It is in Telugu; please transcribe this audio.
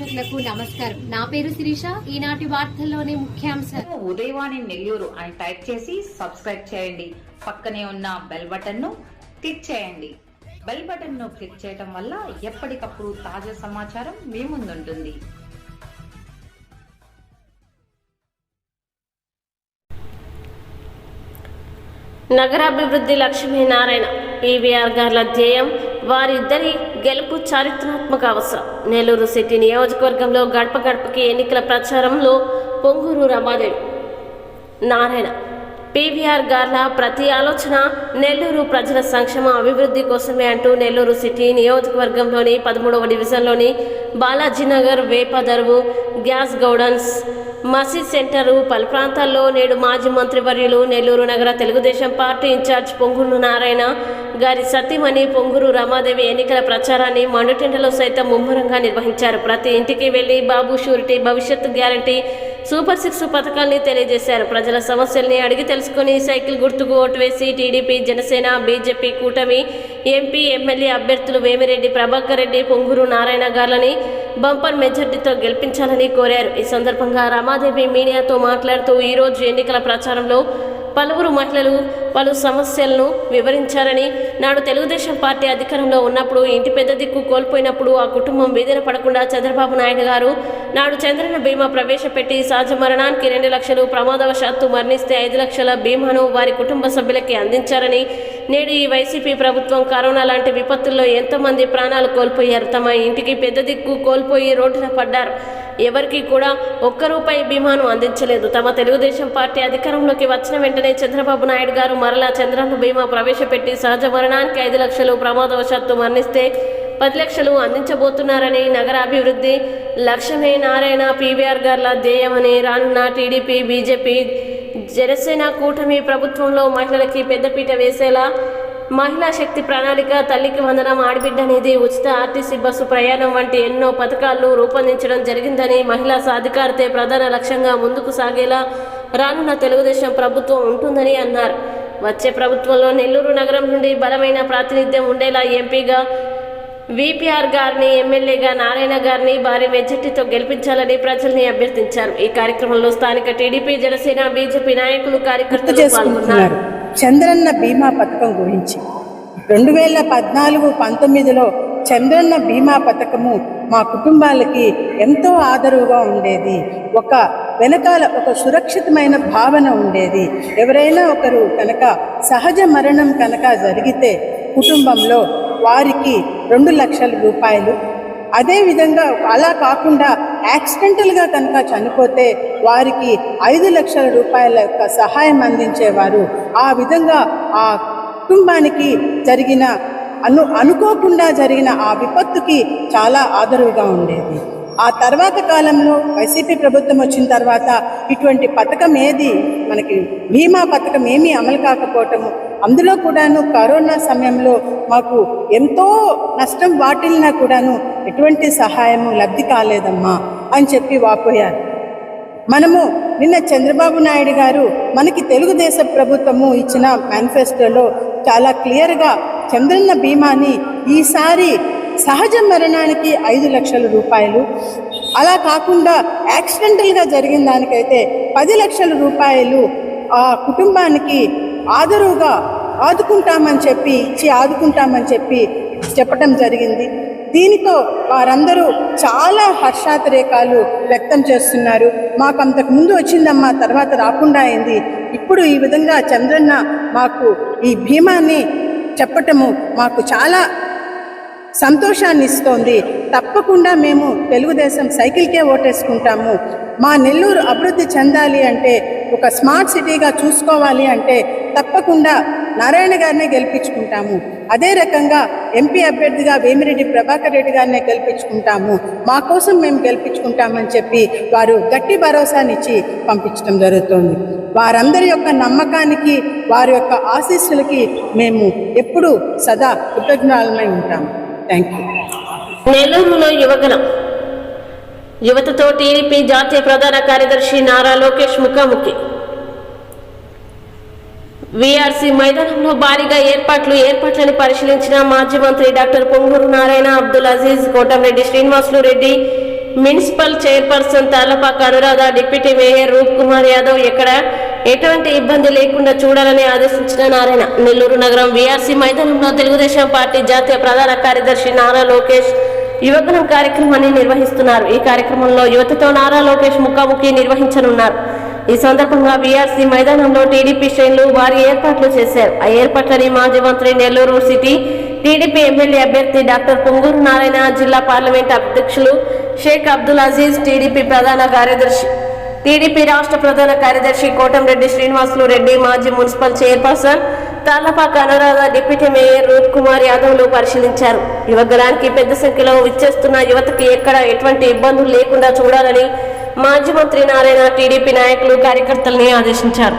ప్రేక్షకులకు నమస్కారం. నా పేరు శిరీష. ఈనాటి వార్తల్లోని ముఖ్యాంశాలు ఉదయవాణి నెల్లూరు అని టైప్ చేసి సబ్స్క్రైబ్ చేయండి. పక్కనే ఉన్న బెల్ బటన్ను క్లిక్ చేయండి. బెల్ బటన్ను క్లిక్ చేయడం వల్ల ఎప్పటికప్పుడు తాజా సమాచారం మీ ముందుంటుంది. నగరాభివృద్ధి లక్ష్మీనారాయణ పీవీఆర్ గార్ల ధ్యేయం వారిద్దరి గెలుపు చారిత్రాత్మక అవసరం. నెల్లూరు సిటీ నియోజకవర్గంలో గడప గడపకి ఎన్నికల ప్రచారంలో పొంగూరు రమాదేవి. నారాయణ పీవీఆర్ గార్ల ప్రతి ఆలోచన నెల్లూరు ప్రజల సంక్షేమ అభివృద్ధి కోసమే అంటూ నెల్లూరు సిటీ నియోజకవర్గంలోని పదమూడవ డివిజన్లోని బాలాజీనగర్ వేపదరువు గ్యాస్ గౌడన్స్ మసీద్ సెంటరు పలు ప్రాంతాల్లో నేడు మాజీ మంత్రివర్యులు నెల్లూరు నగర Telugu Desam party in charge Ponguru Narayana గారి సతీమణి పొంగురు రమాదేవి ఎన్నికల ప్రచారాన్ని మండుటెండలో సైతం ముమ్మరంగా నిర్వహించారు. ప్రతి ఇంటికి వెళ్ళి బాబు షూరిటీ భవిష్యత్తు గ్యారంటీ సూపర్ సిక్స్ పథకాన్ని తెలియజేశారు. ప్రజల సమస్యల్ని అడిగి తెలుసుకుని సైకిల్ గుర్తుకు ఓటు వేసి టీడీపీ జనసేన బీజేపీ కూటమి ఎంపీ ఎమ్మెల్యే అభ్యర్థులు వేమిరెడ్డి ప్రభాకర్ రెడ్డి పొంగూరు నారాయణ గార్లని బంపర్ మెజార్టీతో గెలిపించాలని కోరారు. ఈ సందర్భంగా రమాదేవి మీడియాతో మాట్లాడుతూ ఈరోజు ఎన్నికల ప్రచారంలో పలువురు మహిళలు పలు సమస్యలను వివరించారని నాడు తెలుగుదేశం పార్టీ అధికారంలో ఉన్నప్పుడు ఇంటి పెద్ద దిక్కు కోల్పోయినప్పుడు ఆ కుటుంబం వేదన పడకుండా చంద్రబాబు నాయుడు గారు నాడు చంద్రన బీమా ప్రవేశపెట్టి సహజ మరణానికి రెండు లక్షలు ప్రమాదవశాత్తు మరణిస్తే ఐదు లక్షల బీమాను వారి కుటుంబ సభ్యులకి అందించారని నేడు ఈ వైసీపీ ప్రభుత్వం కరోనా లాంటి విపత్తుల్లో ఎంతోమంది ప్రాణాలు కోల్పోయారు. తమ ఇంటికి పెద్ద దిక్కు కోల్పోయి రోడ్డున పడ్డారు. ఎవరికి కూడా ఒక్క రూపాయి బీమాను అందించలేదు. తమ తెలుగుదేశం పార్టీ అధికారంలోకి వచ్చిన వెంటనే చంద్రబాబు నాయుడు గారు మరలా చంద్రన్న బీమా ప్రవేశపెట్టి సహజ మరణానికి ఐదు లక్షలు ప్రమాదవశాత్తు మరణిస్తే పది లక్షలు అందించబోతున్నారని నగరాభివృద్ధి లక్ష్మీ నారాయణ పీవీఆర్ గార్ల ధ్యేయమని రానున్న టీడీపీ బీజేపీ జనసేన కూటమి ప్రభుత్వంలో మహిళలకి పెద్దపీట వేసేలా మహిళా శక్తి ప్రణాళిక తల్లికి వందనం ఆడబిడ్డ నిధి ఉచిత ఆర్టీసీ బస్సు ప్రయాణం వంటి ఎన్నో పథకాలను రూపొందించడం జరిగిందని మహిళా సాధికారతే ప్రధాన లక్ష్యంగా ముందుకు సాగేలా రానున్న తెలుగుదేశం ప్రభుత్వం ఉంటుందని అన్నారు. వచ్చే ప్రభుత్వంలో నెల్లూరు నగరం నుండి బలమైన ప్రాతినిధ్యం ఉండేలా ఎంపీగా విపిఆర్ గారిని ఎమ్మెల్యేగా నారాయణ గారిని భారీ మెజార్టీతో గెలిపించాలని ప్రజల్ని అభ్యర్థించారు. ఈ కార్యక్రమంలో స్థానిక టీడీపీ జనసేన బీజేపీ నాయకులు కార్యకర్తలు పాల్గొన్నారు. చంద్రన్న బీమా పథకం గురించి. రెండు వేల పద్నాలుగు పంతొమ్మిదిలో చంద్రన్న బీమా పథకము మా కుటుంబాలకి ఎంతో ఆదరువుగా ఉండేది. ఒక వెనకాల ఒక సురక్షితమైన భావన ఉండేది. ఎవరైనా ఒకరు కనుక సహజ మరణం కనుక జరిగితే కుటుంబంలో వారికి రెండు లక్షల రూపాయలు అదేవిధంగా అలా కాకుండా యాక్సిడెంటల్గా కనుక చనిపోతే వారికి ఐదు లక్షల రూపాయల యొక్క సహాయం అందించేవారు. ఆ విధంగా ఆ కుటుంబానికి జరిగిన అను అనుకోకుండా జరిగిన ఆ విపత్తుకి చాలా ఆదరువుగా ఉండేది. ఆ తర్వాత కాలంలో వైసీపీ ప్రభుత్వం వచ్చిన తర్వాత ఇటువంటి పథకం ఏది? మనకి బీమా పథకం ఏమీ అమలు కాకపోవటము అందులో కూడాను కరోనా సమయంలో మాకు ఎంతో నష్టం వాటిల్నా కూడాను ఎటువంటి సహాయము లబ్ధి కాలేదమ్మా అని చెప్పి వాపోయారు. మనము నిన్న చంద్రబాబు నాయుడు గారు మనకి తెలుగుదేశం ప్రభుత్వము ఇచ్చిన మేనిఫెస్టోలో చాలా క్లియర్గా చంద్రన్న బీమాని ఈసారి సహజ మరణానికి ఐదు లక్షల రూపాయలు అలా కాకుండా యాక్సిడెంటల్గా జరిగిన దానికైతే పది లక్షల రూపాయలు ఆ కుటుంబానికి ఆదరువుగా ఆదుకుంటామని చెప్పి ఇచ్చి ఆదుకుంటామని చెప్పి చెప్పటం జరిగింది. దీనితో వారందరూ చాలా హర్షాతిరేకాలు వ్యక్తం చేస్తున్నారు. మాకు అంతకు ముందు వచ్చిందమ్మా తర్వాత రాకుండా అయింది. ఇప్పుడు ఈ విధంగా చంద్రన్న మాకు ఈ భీమాన్ని చెప్పటము మాకు చాలా సంతోషాన్ని ఇస్తోంది. తప్పకుండా మేము తెలుగుదేశం సైకిల్కే ఓటేసుకుంటాము. మా నెల్లూరు అభివృద్ధి చెందాలి అంటే ఒక స్మార్ట్ సిటీగా చూసుకోవాలి అంటే తప్పకుండా నారాయణ గారినే గెలిపించుకుంటాము. అదే రకంగా ఎంపీ అభ్యర్థిగా వేమిరెడ్డి ప్రభాకర్ రెడ్డి గారినే గెలిపించుకుంటాము. మా కోసం మేము గెలిపించుకుంటామని చెప్పి వారు గట్టి భరోసానిచ్చి పంపించడం జరుగుతోంది. వారందరి యొక్క నమ్మకానికి వారి యొక్క ఆశీస్సులకి మేము ఎప్పుడూ సదా కృతజ్ఞాలమై ఉంటాము. థ్యాంక్ యూ నెల్లూరులో యువగలం యువతతో టీడీపీ జాతీయ ప్రధాన కార్యదర్శి నారా లోకేష్ ముఖాముఖి. వీఆర్సీ మైదానంలో భారీగా ఏర్పాట్లు ఏర్పాట్లను పరిశీలించిన మాజీ మంత్రి doctor Ponguru Narayana Abdul Aziz Kotamreddy Srinivasulu Reddy municipal chairperson Tallapaka Anuradha deputy mayor Roop Kumar Yadav ఎక్కడ ఎటువంటి ఇబ్బంది లేకుండా చూడాలని ఆదేశించిన నారాయణ. నెల్లూరు నగరం వీఆర్సీ మైదానంలో తెలుగుదేశం పార్టీ జాతీయ ప్రధాన కార్యదర్శి నారా లోకేష్ యువగనం కార్యక్రమాన్ని నిర్వహిస్తున్నారు. ఈ కార్యక్రమంలో యువతతో నారా లోకేష్ ముఖాముఖి నిర్వహించనున్నారు. ఈ సందర్భంగా బీఆర్సీ మైదానంలో టీడీపీ శ్రేణులు వారి ఏర్పాట్లు చేశారు. ఆ ఏర్పాట్లని మాజీ మంత్రి నెల్లూరు సిటీ టీడీపీ ఎమ్మెల్యే అభ్యర్థి డాక్టర్ పొంగూరు నారాయణ జిల్లా పార్లమెంట్ అధ్యక్షులు షేక్ అబ్దుల్ అజీజ్ టీడీపీ ప్రధాన కార్యదర్శి టీడీపీ రాష్ట్ర ప్రధాన కార్యదర్శి కోటంరెడ్డి శ్రీనివాసులు రెడ్డి మాజీ municipal chairperson Tallapaka Anuradha deputy mayor Roop Kumar యాదవ్లు పరిశీలించారు. యువగలానికి పెద్ద సంఖ్యలో విచ్చేస్తున్న యువతకి ఎక్కడ ఎటువంటి ఇబ్బందులు లేకుండా చూడాలని మాజీ మంత్రి నారాయణ టీడీపీ నాయకులు కార్యకర్తల్ని ఆదేశించారు.